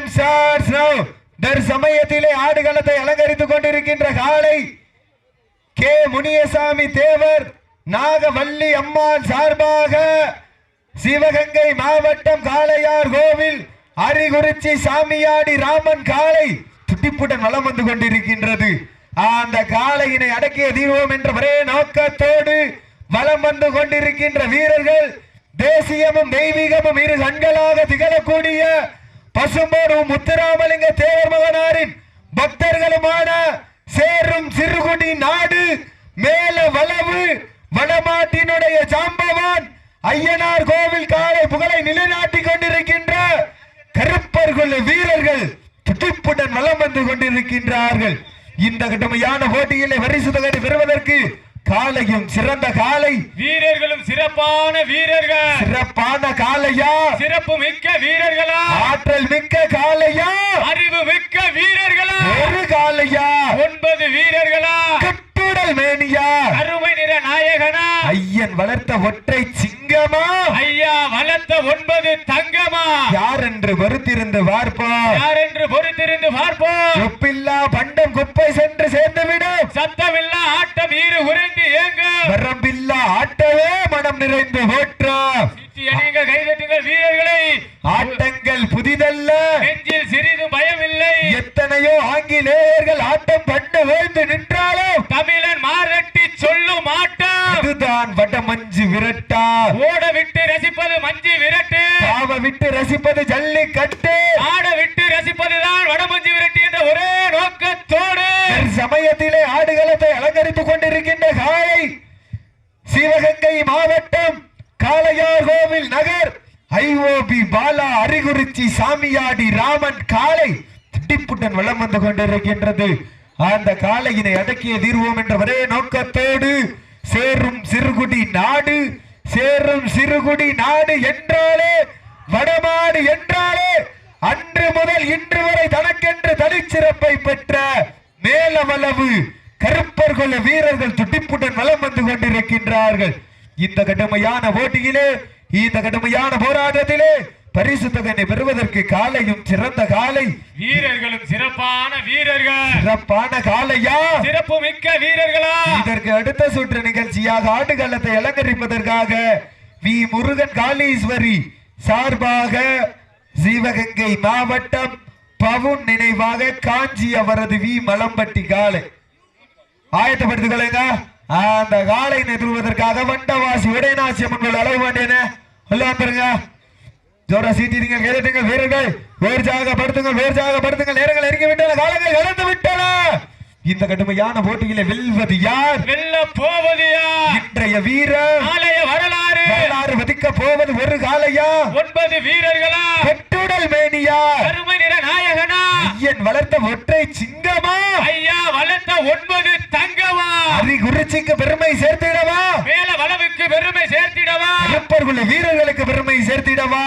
Time starts நவ தற்சமயத்திலே ஆடுகளத்தை அலங்கரித்துக் கொண்டிருக்கின்ற காலை கே முனியசாமி தேவர் நாகவல்லி அம்மாள் சார்பாக சிவகங்கை மாவட்டம் காளையார் கோவில் அரிகுறிச்சி சாமியாடி ராமன் காளை துட்டிப்புடன் வளம் வந்து கொண்டிருக்கின்றது. அந்த காளையினை அடக்கிய தீர்வோம் என்ற ஒரே நோக்கத்தோடு வளம் வந்து கொண்டிருக்கின்ற வீரர்கள் தேசியமும் தெய்வீகமும் இரு கண்களாக திகழக்கூடிய பசும்போடும் முத்துராமலிங்க தேவர் மகனாரின் பக்தர்களுமான சேரும் சிறுகுடி நாடு மேல வளவு வடமாட்டினுடைய ஜாம்பவான் ஐயனார் கோவில் காலை புகழை நிலைநாட்டிக் கொண்டிருக்கின்ற கருப்பர்கள் வீரர்கள் துடிப்புடன் வலம் வந்து கொண்டிருக்கின்றார்கள். இந்த கடுமையான போட்டியிலே வரிசு தொகை பெறுவதற்கு காலையும் சிறந்த காலை. வீரர்களும் சிறப்பான வீரர்கள். சிறப்பான காலையா? சிறப்பு மிக்க ஆற்றல் மிக்க காலையா? அறிவு மிக்க வீரர்களா? ஒரு காலையா? ஒன்பது வீரர்களா? கட்டுடல் மேனியா? அருமை நிற நாயகனா? ஐயன் வளர்த்த ஒற்றை சிங்கமா? ஐயா வளர்த்த ஒன்பது தங்கமா? யார் என்று வருத்திருந்து பார்ப்போம் ஆட்டவே மனம் நிறைந்து கைதட்டுங்கள் வீரர்களை. ஆட்டங்கள் புதிதல்ல. நெஞ்சில் சிறிதும் பயமில்லை. எத்தனையோ ஆங்கிலேயர்கள் ஆட்டம் பண்ண ஓய்ந்து நின்றாலும் தமிழன் மாரட்டி சொல்லும் ஆட்டம். அதுதான் வடமஞ்சு விரட்டா. ஓட விட்டு ரசிப்பது மஞ்சி விரட்டு. பாவ விட்டு ரசிப்பது ஜல்லிக்கட்டு. ஆட விட்டு ரசிப்பதுதான் வடமஞ்சி விரட்டு என்ற ஒரே நோக்கத்தோடு. சமயத்திலே ஆடுகளத்தை அலங்கரித்துக் கொண்டிருக்கின்ற காலை சிவகங்கை மாவட்டம் காளையார் கோவில் நகர். ஐஓபி பாலா அரிகுறிச்சி சாமியாடி ராமன் காளை திட்டிப்புடன் வளம் வந்து கொண்டிருக்கின்றது. அந்த காலையினை அடக்கிய தீர்வோம் என்ற ஒரே நோக்கத்தோடு சேரும் சிறுகுடி நாடு சேரும் சிறுகுடி நாடு என்றாலே வடமாடு என்றாலே அன்று முதல் இன்று வரை தனக்கென்று தனிச்சிறப்பை பெற்ற மேலவளவு கருப்பர் கொள்ள வீரர்கள் துடிப்புடன் வலம் வந்து கொண்டிருக்கின்றார்கள். இந்த கடுமையான போட்டியிலே இந்த கடுமையான போராட்டத்திலே பரிசு தொகையை பெறுவதற்கு காலையும் சிறந்த காலை. வீரர்களும் சிறப்பான வீரர்கள். சிறப்பான காலையா? சிறப்பு மிக்க வீரர்களா? இதற்கு அடுத்த சுற்று நிகழ்ச்சியாக ஆடுகளத்தை அலங்கரிப்பதற்காக வி. முருகன் காளீஸ்வரி சார்பாக சிவகங்கை மாவட்டம் பவுன் நினைவாக காஞ்சி அவரது வி. மலம்பட்டி காலை ஆயத்தப்படுத்திக் கொள்ளுங்க அந்த காலை எதிர்வதற்காக வண்டவாசி உடையநாசி அம்மன் அளவு மாட்டேன உள்ள வந்துருங்க. ஜோரா சீட்டிடுங்க கேட்டுங்க வீரர்கள். வேர்ஜாக படுத்துங்க வேர்ஜாக படுத்துங்க நேரங்கள் இறங்கி விட்டன காலங்கள் இழந்து விட்டன. இந்த கடுமையான போட்டியில வெல்வது யார்? வெல்ல போவது யார்? இன்றைய வீரர் ஆலய வரலாறு. வரலாறு வதிக்க போவது ஒரு காலையா ஒன்பது வீரர்களா? கட்டுடல் மேனியா? அருமை நிற நாயகனா? ஐயன் வளர்த்த ஒற்றை சிங்கமா? ஐயா வளர்த்த ஒன்பது தங்கமா? அரி குறிச்சிக்கு பெருமை சேர்த்திடவா? மேல வளவுக்கு பெருமை சேர்த்திடவா? கருப்பர்குள்ள வீரர்களுக்கு பெருமை சேர்த்திடவா?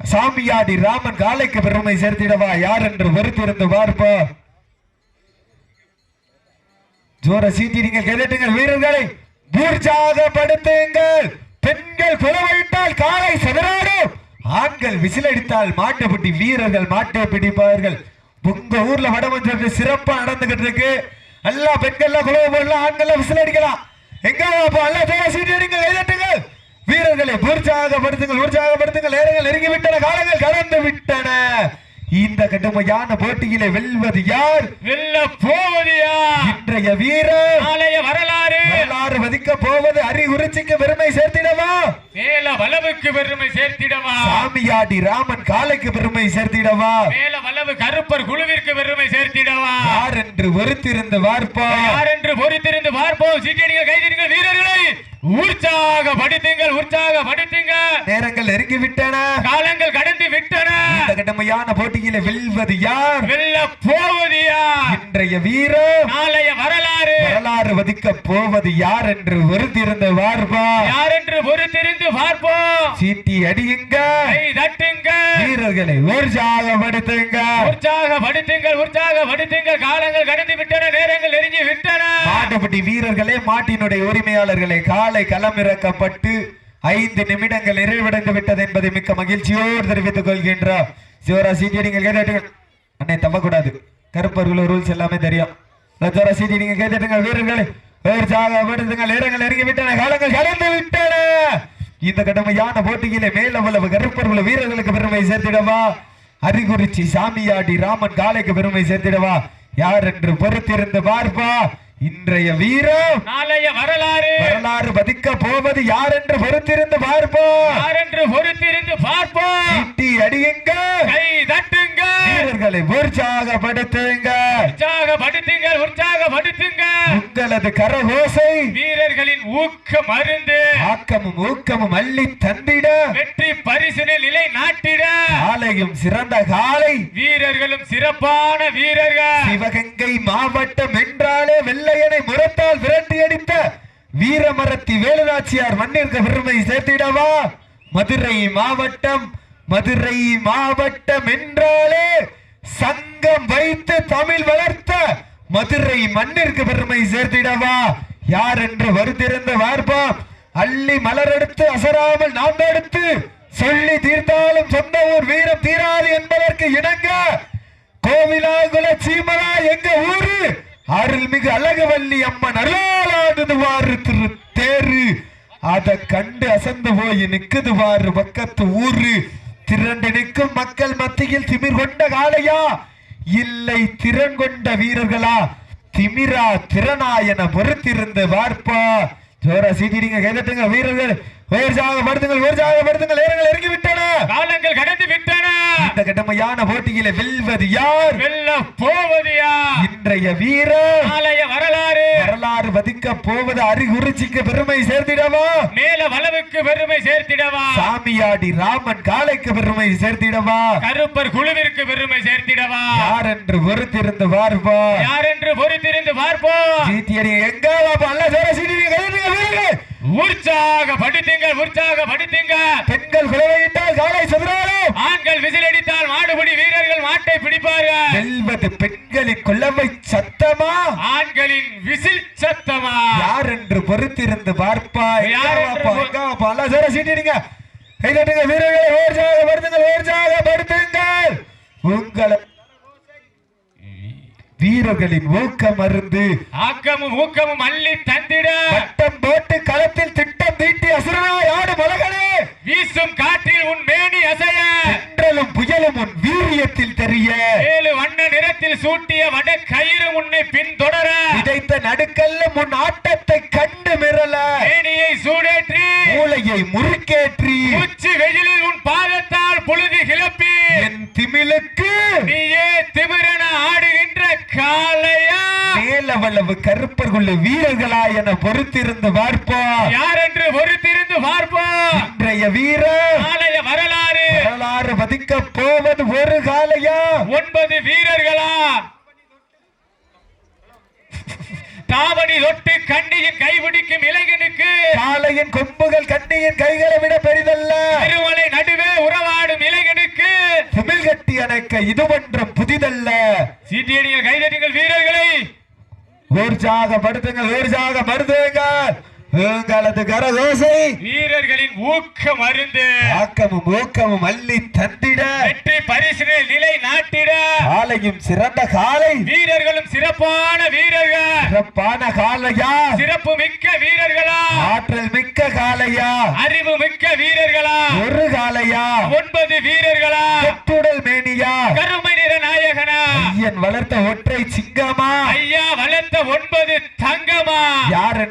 சாமியாடி ராமன் காலைக்கு பெருமை சேர்த்திடவா? யார் என்று வருத்திருந்து பார்ப்போ ஜோர சீட்டிடுங்க கேட்டுங்கள் வீரர்களை. உற்சாகப்படுத்துங்கள் பெண்கள் குலவையிட்டால் காலை செதறாடும். ஆண்கள் விசிலடித்தால் மாட்டுப்பட்டி வீரர்கள் மாட்டை பிடிப்பார்கள். உங்க ஊர்ல வடமஞ்சு சிறப்பா நடந்துகிட்டு இருக்கு. எல்லா பெண்கள்லாம் குலவை போடலாம் ஆண்கள்லாம் விசில் அடிக்கலாம் எங்க அப்போ எல்லா ஜோர சீட்டிடுங்க கைதட்டுங்கள். வீரர்களை உற்சாகப்படுத்துங்கள் உற்சாகப்படுத்துங்கள் நேரங்கள் நெருங்கி விட்டன காலங்கள் கடந்து விட்டன. இந்த கடுமையான போட்டியிலே வெல்வது யார்? வெல்ல போவது யார்? இன்றைய வீரர் ஆலய வரலாறு. வரலாறு வதிக்க போவது அரி உரிச்சிக்கு பெருமை சேர்த்திடவா? மேல வளவுக்கு பெருமை சேர்த்திடவா? சாமியாடி ராமன் காலைக்கு பெருமை சேர்த்திடவா? மேல வளவு கருப்பர் குழுவிற்கு பெருமை சேர்த்திடவா? யார் என்று ஒருத்திருந்து வார்ப்பா யார் என்று பொறுத்திருந்து பார்ப்போம்? சீட்டியடிகள் கைதிகள் வீரர்களை. உற்சாகப்படுத்துங்கள் உற்சாகப்படுத்துங்கள் நேரங்கள் நெருங்கி விட்டன காலங்கள் கடந்து விட்டன. இந்த கடுமையான போட்டியிலே வெல்வது யார்? வெல்ல போவது யார்? இன்றைய வீரர் நாளைய வரலாறு. வரலாறு வதிக்க போவது யார் என்று ஒருத்திருந்து வார்ப்பா யார் என்று பொறுத்திருந்து பார்ப்போம். சீட்டி அடியுங்க. கை தட்டுங்க. வீரர்களை உற்சாகப்படுத்துங்க. உற்சாகப்படுத்துங்கள் உற்சாகப்படுத்துங்கள். காலங்கள் கடந்து விட்டன நேரங்கள் நெருங்கி விட்டன. மாட்டுப்பட்டி வீரர்களே மாட்டினுடைய உரிமையாளர்களே காலை களமிறக்கப்பட்டு ஐந்து நிமிடங்கள் நிறைவடைந்து விட்டது என்பதை மிக்க மகிழ்ச்சியோடு தெரிவித்துக் கொள்கின்றோம் சிவரா சீட்டி நீங்கள் கேட்டுங்க அண்ணே தப்பக்கூடாது கருப்பர்கள் ரூல்ஸ் எல்லாமே தெரியும். சீட்டி நீங்க கேட்டுங்க வீரர்களே உற்சாகப்படுத்துங்கள். நேரங்கள் நெருங்கி விட்டன காலங்கள் கடந்து விட்டன. இந்த கடமையான போட்டியிலே மேலவளவு கருப்பர்கள் வீரர்களுக்கு பெருமை சேர்த்திடவா? அறிகுறிச்சி சாமியாடி ராமன் காலைக்கு பெருமை சேர்த்திடவா? யார் என்று பொறுத்திருந்து பார்ப்பா இன்றைய வீரம் நாளைய வரலாறு. வரலாறு பதிக்க போவது யார் என்று பொறுத்திருந்து பார்ப்போம். யாரென்று பொறுத்திருந்து பார்ப்போம். சீட்டி அடியுங்க. கை தட்டுங்க. வீரர்களை உற்சாகப்படுத்துங்க. உற்சாகப்படுத்துங்க உற்சாகப்படுத்துங்க. உங்களது கரகோசை. வீரர்களின் ஊக்க மருந்து ஆக்கமும் ஊக்கமும் அள்ளி தந்திட. வெற்றி பரிசினை நிலை நாட்டிட. காலையும் சிறந்த காலை. வீரர்களும் சிறப்பான வீரர்கள். சிவகங்கை மாவட்டம் என்றாலே வெள்ளையனை மரத்தால் விரட்டி அடித்த வீரமரத்தி வேலுநாச்சியார் மண்ணிற்கு பெருமை சேர்த்திடவா? மதுரை மாவட்டம் மதுரை மாவட்டம் என்றாலே சங்கம் வைத்து தமிழ் வளர்த்த மதுரை மண்ணிற்கு பெருமை சேர்த்திடவா? யார் என்று வருத்திருந்த வார்பாம் அள்ளி மலரெடுத்து அசராமல் நாம் எடுத்து சொல்லி தீர்த்தாலும் சொந்த ஊர் வீரம் தீராது என்பதற்கு இணங்க கோவிலாகுல சீமலா எங்க ஊரு? அருள்மிகு அழகவல்லி அம்மன் அருளாடுதுவாரு திரு தேரு. அதை கண்டு அசந்து போய் நிக்குது வாரு பக்கத்து ஊரு. திரண்டு நிற்கும் மக்கள் மத்தியில் திமிர் கொண்ட காளையா? இல்லை திறன் கொண்ட வீரர்களா? திமிரா திறனா என பொறுத்திருந்து பார்ப்பா ஜோரா சீட்டிடுங்க கேட்டுங்க வீரர்கள். உயர்ச்சாக படுத்துங்கள் உயர்ச்சாக படுத்துங்கள். நேரங்கள் இறங்கி விட்டன காலங்கள் கடந்து விட்டன. இந்த கடமையான போட்டியில வெல்வது யார்? வெல்ல போவது யார்? இன்றைய வீரர். நாளைய வரலாறு. வரலாறு வதிக்க போவது அறிகுறிச்சிக்கு பெருமை சேர்த்திடவா? மேல வளவுக்கு பெருமை சேர்த்திடவா? சாமியாடி ராமன் காளைக்கு பெருமை சேர்த்திடவா? கருப்பர் குழுவிற்கு பெருமை சேர்த்திடவா? யார் என்று பொறுத்திருந்து பார்ப்பா யார் என்று பொறுத்திருந்து பார்ப்போம்? சீட்டியடி எங்க ஜோர சீட்டிடுங்க கைதட்டுங்க வீரர்களே உற்சாக படுத்துங்க உற்சாக படுத்துங்க. பெண்கள் குலவையிட்டால் காலை சதுராலும் ஆண்கள் விசில் அடித்தால் மாடுபிடி வீரர்கள் மாட்டை பிடிப்பார்கள். வெல்வது பெண்களின் கொல்லவை சத்தமா? ஆண்களின் விசில் சத்தமா? யார் என்று பொறுத்திருந்து பார்ப்பா. எங்க யார் என்று வாப்பா பொ- எங்க வாப்பா. அல்ல ஜோர சீட்டிடுங்க கைதட்டுங்க வீரர்களை உற்சாக படுத்துங்கள் உற்சாக படுத்துங்கள். உங்களை வீரர்களின் ஊக்கம் மருந்து ஆக்கமும் ஊக்கமும் அள்ளி தந்திட. வட்டம் போட்டு களத்தில் திட்டம் தீட்டி அசுரனாய் ஆடு மலகளே. வீசும் காற்றில் உன் மேனி அசைய. தென்றலும் புயலும் உன் வீரியத்தில் தெரிய. ஏழு வண்ண நிறத்தில் சூட்டிய வட கயிறு உன்னை பின்தொடர. விதைத்த நடுக்கல்ல முன் ஆட்டத்தை கண்டு மிரள. மேனியை சூடேற்றி. மூளையை முறுக்கேற்றி. உச்சி வெயிலில் உன் பாதத்தால் பொழுது கிளப்பி. என் திமிலுக்கு நீயே மேலவளவு கருப்பர்குள்ள வீரர்களா என பொறுத்திருந்து பார்ப்போம். யார் என்று பொறுத்திருந்து பார்ப்போம்? இன்றைய வீரர் நாளைய வரலாறு. வரலாறு வதிக்க போவது ஒரு காலையா? ஒன்பது வீரர்களா? தாவணி தொட்டு கண்ணியின் கைபிடிக்கும் இளைஞனுக்கு காளையின் கொம்புகள் கண்ணியின் கைகளை விட பெரிதல்ல. திருமலை நடுவே உறவாடும் இளைஞனுக்கு திமில் கட்டி அணைக்க இது ஒன்றும் புதிதல்ல. சீட்டியடிகள் கைதட்டுங்கள் வீரர்களை. ஊர்ஜாக படுத்துங்கள் ஊர்ஜாக படுத்துங்கள் உங்களது கரகோசை. வீரர்களின் ஊக்கம் அருந்து. ஆக்கமும் ஊக்கமும் அள்ளி தந்திட. வெற்றி பரிசினை நிலை நாட்டிட. காலையும் சிறந்த காலை. வீரர்களும் சிறப்பான வீரர்கள். சிறப்பான காலையா. சிறப்பு மிக்க வீரர்களா. ஆற்றல் மிக்க காலையா. அறிவு மிக்க வீரர்களா. ஒரு காலையா. ஒன்பது வீரர்களா. தொட்டுடல்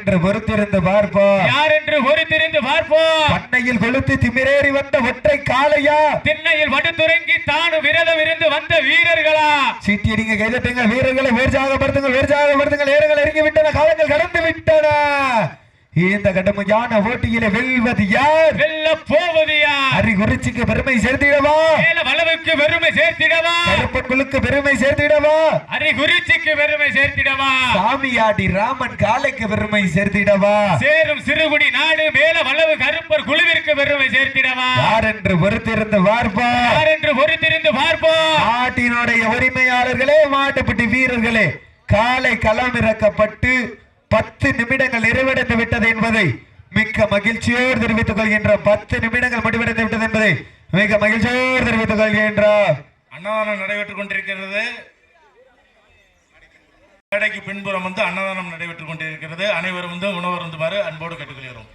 என்று பொறுத்திருந்து பார்ப்போம். யார் என்று பொறுத்திருந்து பார்ப்போம். பண்ணையில் கொளுத்து திமிரேறி வந்த ஒற்றை காளையா? திண்ணையில் வடுத்துறங்கி தானும் விரதம் இருந்து வந்த வீரர்களா? சீட்டியடிங்க கைதட்டுங்க வீரர்களை உற்சாகப்படுத்துங்கள் உற்சாகப்படுத்துங்கள் நேரங்கள் இறங்கி விட்டன காலங்கள் கடந்து விட்டன இந்த கடுமையான போட்டியில வெல்வது யார்? வெல்ல போவது யார்? அறிகுறிச்சிக்கு பெருமை சேர்த்திடவா? வளவுக்கு பெருமை சேர்த்திடவா? கருப்பன்களுக்கு பெருமை சேர்த்திடவா? அறிகுறிச்சிக்கு பெருமை சேர்த்திடவா? சாமியாடி ராமன் காலைக்கு பெருமை சேர்த்திடவா? சேரும் சிறுகுடி நாடு மேல வளவு கருப்பர் குழுவிற்கு பெருமை சேர்த்திடவா? யார் என்று பொறுத்திருந்து பார்ப்பா யார் என்று பொறுத்திருந்து பார்ப்போம்? நாட்டினுடைய உரிமையாளர்களே மாட்டுப்பட்டி வீரர்களே காலை களம் இறக்கப்பட்டு பத்து நிமிடங்கள் நிறைவடைந்து விட்டது என்பதை மிக்க மகிழ்ச்சியோடு தெரிவித்துக் கொள்கின்ற பத்து நிமிடங்கள் முடிவடைந்து விட்டது என்பதை மிக மகிழ்ச்சியோடு தெரிவித்துக் கொள்கின்றார் அன்னதானம் நடைபெற்றுக் கொண்டிருக்கிறது. மேடைக்கு பின்புறம் வந்து அன்னதானம் நடைபெற்றுக் கொண்டிருக்கிறது. அனைவரும் வந்து உணவு இருந்துமாறு அன்போடு கேட்டுக்கொள்கிறோம்.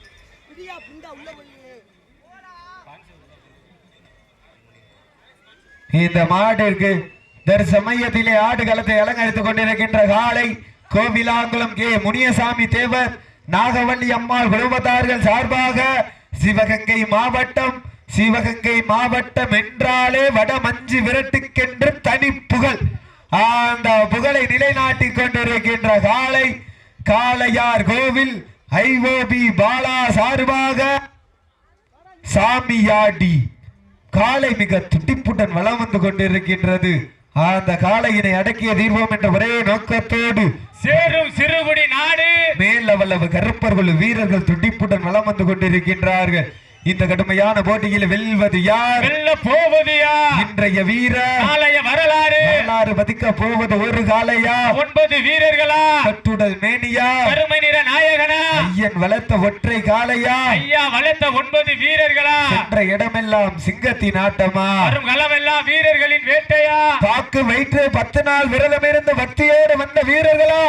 இந்த மாட்டிற்கு தற்சமயத்திலே ஆடுகளத்தை அலங்கரித்துக் கொண்டிருக்கின்ற காலை கோவிலாங்குளம் கே முனியசாமி தேவர் நாகவல்லி அம்மாள் குடும்பத்தார்கள் சார்பாக சிவகங்கை மாவட்டம் சிவகங்கை மாவட்டம் என்றாலே வடமஞ்சு விரட்டுக்கென்று தனி புகழ். அந்த புகழை நிலைநாட்டிக் கொண்டிருக்கின்ற காலை காளையார் கோவில் ஐஓபி பாலா சார்பாக சாமியாடி காலை மிக துட்டிப்புடன் வலம் வந்து கொண்டிருக்கின்றது. அந்த காளையினை அடக்கிய தீர்வோம் என்ற ஒரே நோக்கத்தோடு சேரும் சிறுகுடி நாடு. மேல் அவ்வளவு கருப்பர்கள் வீரர்கள் துடிப்புடன் வலம் வந்து கொண்டிருக்கின்றார்கள். இந்த கடுமையான போட்டியில் வெல்வது யார்? வெல்ல போவது யார்? இன்றைய வீரர் நாளைய வரலாறு. வரலாறு பதிக்க போவது ஒரு காளையா? ஒன்பது வீரர்களா? கட்டுடல் மேனியா? கருமை நிற நாயகனா? ஐயன் வளர்த்த ஒற்றை காளையா? ஐயா வளர்த்த ஒன்பது வீரர்களா? சென்ற இடமெல்லாம் சிங்கத்தின் ஆட்டமா? வரும் களமெல்லாம் வீரர்களின் வேட்டையா? பாக்கு வயிற்று பத்து நாள் விரதம் இருந்த பக்தியோடு வந்த வீரர்களா?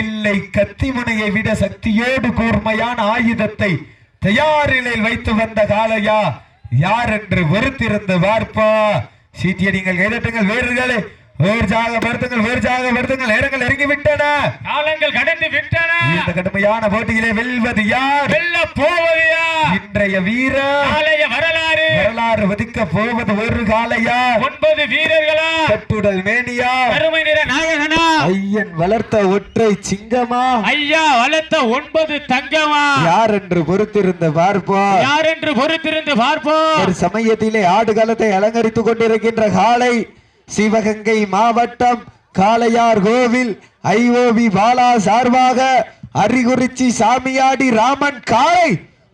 இல்லை கத்தி முனையை விட சக்தியோடு கூர்மையான ஆயுதத்தை தயார் நிலையில் வைத்து வந்த காளையா? யார் என்று வெறுத்திருந்து பார்ப்பா சீட்டிய நீங்கள் கைதட்டுங்கள் வீரர்களே வேர்ஜாக வருத்துங்கள் வேர்ஜாக வருத்துங்கள் நேரங்கள் இறங்கி விட்டன காலங்கள் கடந்து விட்டன. இந்த கடுமையான போட்டியிலே வெல்வது யார்? வெல்ல போவது யார்? இன்றைய வீரர். வரலாறு. வரலாறு வதிக்க போவது ஒரு காளையா? ஒன்பது வீரர்களா கட்டுடல் மேனியா கருமை நிற நாயகனா? ஐயன் வளர்த்த ஒற்றை சிங்கமா? ஐயா வளர்த்த ஒன்பது தங்கமா? யார் என்று பொறுத்திருந்த பார்ப்பா யார் என்று பொறுத்திருந்து பார்ப்போம்? ஒரு சமயத்திலே ஆடுகளத்தை அலங்கரித்துக் கொண்டிருக்கின்ற காளை சிவகங்கை மாவட்டம் காளையார் கோவில் ஐஓவி பாலா சார்பாக அரிகுறிச்சி சாமியாடி ராமன் காளை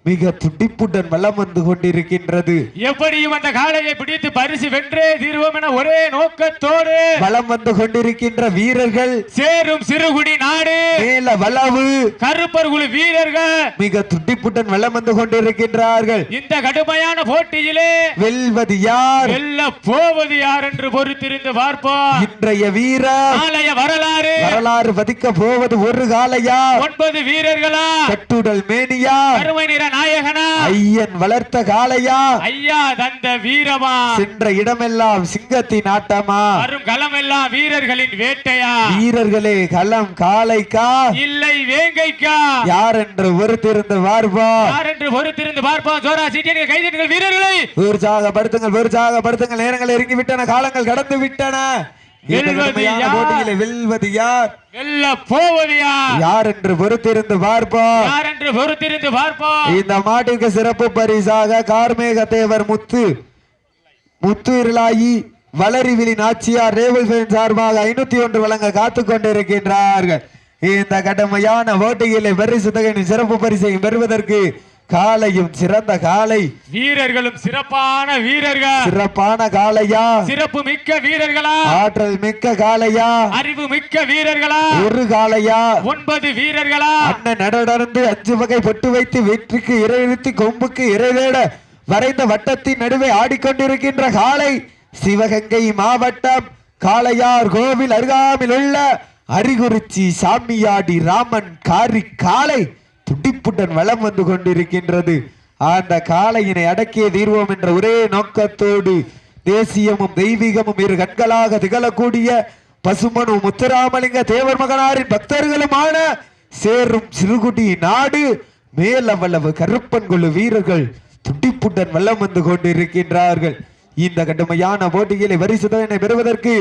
மிக துடிப்புடன் வலம் வந்து கொண்டிருக்கின்றது. எப்படியும் அந்த காளையை பிடித்து பரிசு வென்றே தீர்வோம் என ஒரே நோக்கத்தோடு வலம் வந்து கொண்டிருக்கின்ற வீரர்கள் சேரும் சிறுகுடி நாடு மேல வளவு கருப்பர் குழு வீரர்கள் மிக துடிப்புடன் வலம் வந்து கொண்டிருக்கின்றார்கள். இந்த கடுமையான போட்டியிலே வெல்வது யார்? வெல்ல போவது யார் என்று பொறுத்திருந்து பார்ப்போம். இன்றைய வீரர் நாளைய வரலாறு. வரலாறு வதிக்க போவது ஒரு காலையா ஒன்பது வீரர்களா? கட்டுடல் மேனியா? கருமை நிற நாயகனா? ஐயன் வளர்த்த காளையா? ஐயா தந்த வீரமா? சென்ற இடமெல்லாம் சிங்கத்தின் ஆட்டமா? வரும் களமெல்லாம் வீரர்களின் வேட்டையா? வீரர்களே களம் காளைக்கா? இல்லை வேங்கைக்கா? யார் என்று ஒருத்திருந்து வார்பா யார் என்று பொறுத்திருந்து பார்ப்போம்? ஜோரா சீட்டியர்கள் கைதட்டுங்கள் வீரர்களை! உற்சாகப்படுத்துங்கள் உற்சாகப்படுத்துங்கள் நேரங்கள் இறங்கி விட்டன காலங்கள் கடந்து விட்டன. வெல்வது கடுமையான யார்? போட்டியிலே வெல்வது யார்? வெல்ல போவது யார்? யார் என்று பொறுத்திருந்து பார்ப்பா யார் என்று பொறுத்திருந்து பார்ப்போம்? இந்த மாட்டிற்கு சிறப்பு பரிசாக கார்மேக தேவர் முத்து. முத்து இருளாயி வளரிவிழி நாச்சியார் ரேவல் ஃபேன் சார்பாக ஐநூத்தி ஒன்று வழங்க காத்து கொண்டிருக்கின்றார்கள். இந்த கடுமையான போட்டியிலே பரிசு தொகையின் சிறப்பு பரிசையும் பெறுவதற்கு காலையும் சிறந்த காலை வீரர்களும் சிறப்பான வீரர்கள். சிறப்பான காளையா? சிறப்பு மிக்க வீரர்களா? ஆற்றல் மிக்க காளையா? அறிவு மிக்க வீரர்களா? ஒரு காளையா? ஒன்பது வீரர்களா? அண்ணன் நடடர்ந்து அஞ்சு வகை பொட்டு வைத்து வெற்றிக்கு இறைநிறுத்தி கொம்புக்கு இறைவேட வரைந்த வட்டத்தின் நடுவே ஆடிக்கொண்டிருக்கின்ற காளை சிவகங்கை மாவட்டம் காளையார் கோவில் அருகாமையில் உள்ள அரிகுறிச்சி சாமியாடி ராமன் காரி காளை. துடிப்புடன் வளம் வந்து கொண்டிருக்கின்றது. அந்த காளையினை அடக்கிய தீர்வோம் என்ற ஒரே நோக்கத்தோடு தேசியமும் தெய்வீகமும் இரு கண்களாக திகழக்கூடிய பசுமனு முத்துராமலிங்க தேவர் மகனாரின் பக்தர்களுமான சேரும் சிறுகுடி நாடு மேலவளவு கருப்பன் குழு வீரர்கள் துடிப்புடன் வல்லம் வந்து கொண்டிருக்கின்றார்கள். இந்த கடுமையான போட்டிகளை வரிசுதனை பெறுவதற்கு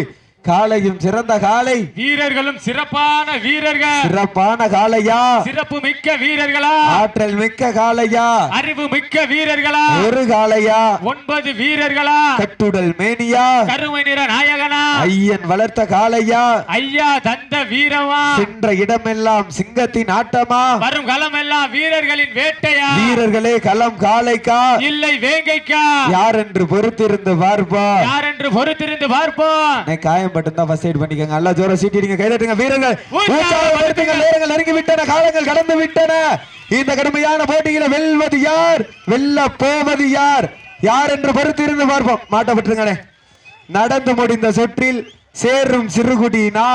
காலையும் சிறந்த காலை வீரர்களும் சிறப்பான வீரர்கள். சிறப்பான காளையா? சிறப்பு மிக்க வீரர்களா? ஆற்றல் மிக்க காளையா? அறிவு மிக்க வீரர்களா? ஒரு காளையா? ஒன்பது வீரர்களா? கட்டுடல் மேனியா? கருமை நிற நாயகனா? ஐயன் வளர்த்த காளையா? ஐயா தந்த வீரமா? சென்ற இடமெல்லாம் சிங்கத்தின் ஆட்டமா? வரும் களமெல்லாம் வீரர்களின் வேட்டையா? வீரர்களே களம் காளைக்கா? இல்லை வேங்கைக்கா? யார் என்று பொறுத்திருந்து பார்ப்பா யார் என்று பொறுத்திருந்து பார்ப்போம்? நான் காயம் பட்டுதான் ஃபர்ஸ்ட் எய்ட் பண்ணிக்கங்க. நல்லா ஜோர சீட்டிடுங்க கைதட்டுங்க வீரர்கள். உற்சாகப்படுத்துங்கள். உற்சாகப்படுத்துங்கள் நேரங்கள் நெருங்கி விட்டன காலங்கள் கடந்து விட்டன இந்த கடுமையான போட்டியில வெல்வது யார்? வெல்ல போவது யார்? யார் என்று பொறுத்து இருந்து பார்ப்போம். மாட்ட விட்டுருங்களே நடந்து முடிந்த சுற்றில் சேரும் சிறுகுடி நாடு